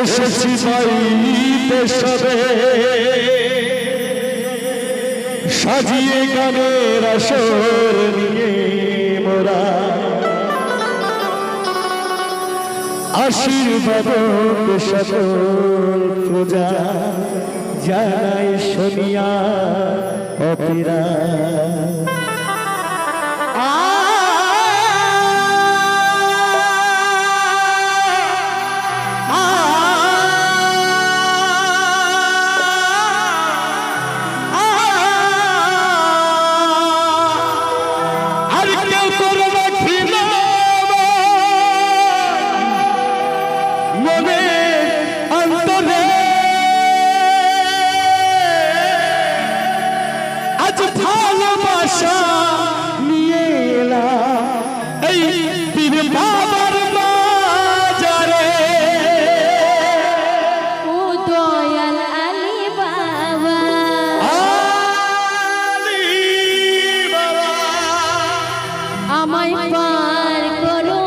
এসেছি বাইতে সবে সাজিয়ে গানের আসর নিয়ে মোরা। আশীর্বাদ সকল জানাই শুনিয়া অপেরা। আর আমায় পার করো।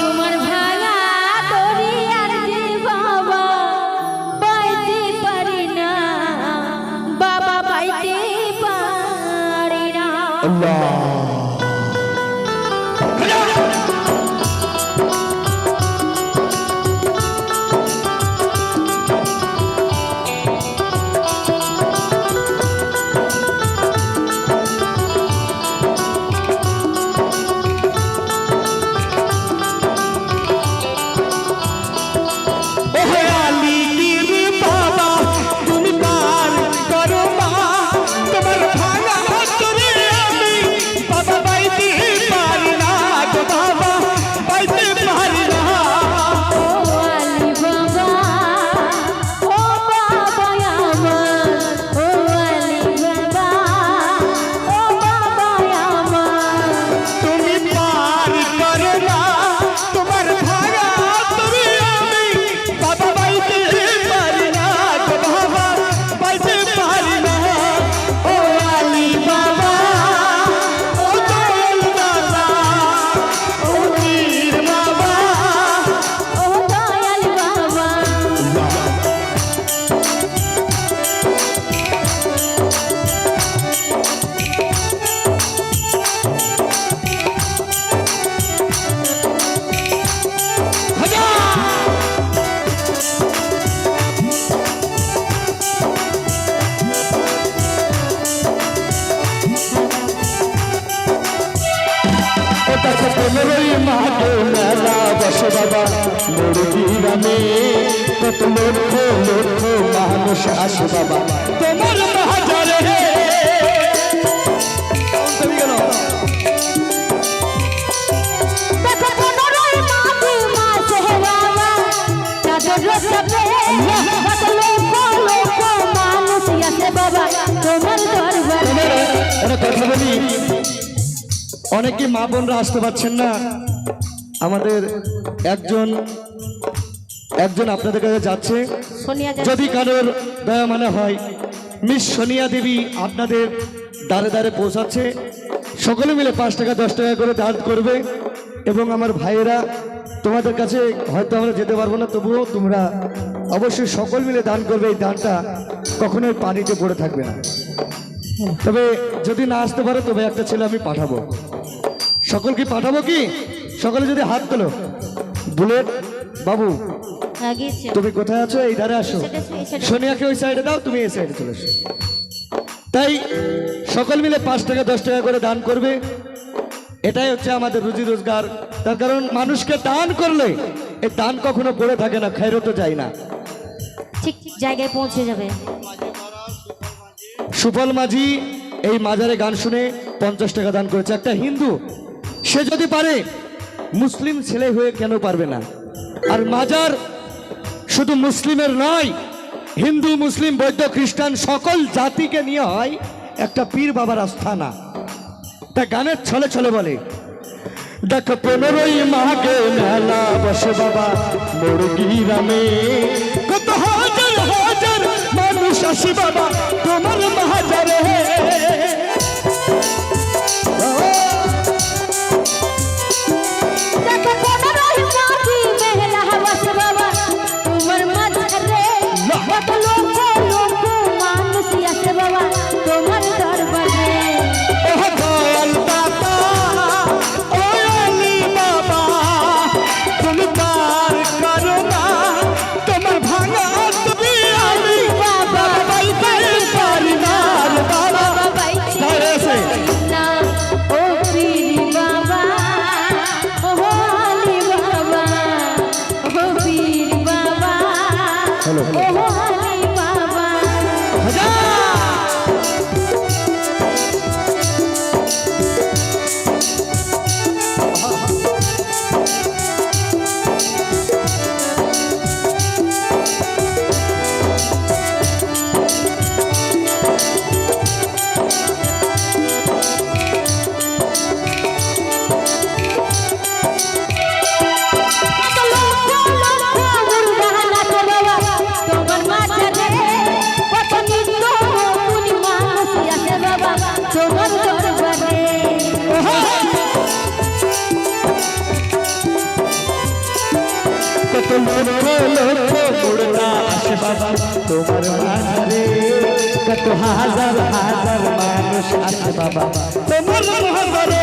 তোমার ভাঙা দরিয়ার যে বাবা বাইতে পারি না। বাবা বাইতে পারি না। ওহে বাবা মুরগি রামে কত লক্ষ লক্ষ মানুষ আসে বাবা। তোমার বাজারে দেখো পনেরোই মাঘে মাস হে বাবা। চাদর রসবে কত লক্ষ লক্ষ মানুষ আসে বাবা। তোমার দরবারে। এটা কথা বলি। অনেকে মা বোনরা আসতে পারছেন না। আমাদের একজন একজন আপনাদের কাছে যাচ্ছে। যদি কারোর দয়া মানে হয় মিস সোনিয়া দেবী আপনাদের দ্বারে দ্বারে পৌঁছাচ্ছে। সকলে মিলে পাঁচ টাকা দশ টাকা করে দান করবে। এবং আমার ভাইয়েরা তোমাদের কাছে হয়তো আমরা যেতে পারব না তবুও তোমরা অবশ্যই সকল মিলে দান করবে। এই দানটা কখনোই পানিতে পড়ে থাকবে না। তবে যদি না আসতে পারো তবে একটা ছেলে আমি পাঠাবো। সকলকে পাঠাবো কি? সকলে যদি হাত তোলো। বুলেট বাবু তুমি কোথায় আছো? এই ধারে আসো। সোনিয়াকে ওই সাইডে দাও তুমি এই সাইডে চলে এসো। তাই সকল মিলে পাঁচ টাকা দশ টাকা করে দান করবে। এটাই হচ্ছে আমাদের রুজি রোজগার। তার কারণ মানুষকে দান করলে এই দান কখনো পড়ে থাকে না খেরো যায় না। ঠিক ঠিক জায়গায় পৌঁছে যাবে। সুফল মাঝি এই মাজারে গান শুনে পঞ্চাশ টাকা দান করেছে। একটা হিন্দু সে যদি পারে মুসলিম ছেলে হয়ে কেন পারবে না? আর মাজার শুধু মুসলিমের নয়, হিন্দু, মুসলিম, বৌদ্ধ, খ্রিস্টান, সকল জাতিকে নিয়ে হয় একটা পীর বাবার আস্থানা। তা গানের ছলে ছলে বলে, দেখো পনেরোই মাঘে মেলা বসে বাবা মুরগি রামে। কত হাজার হাজার মানুষ আসি বাবা তোমার মাহাজারে লক্ষ লক্ষ মুর্দা আসে বাবা তোমার মাঝারে কত হাজার হাজার মানুষ আসে বাবা তোমার মাঝারে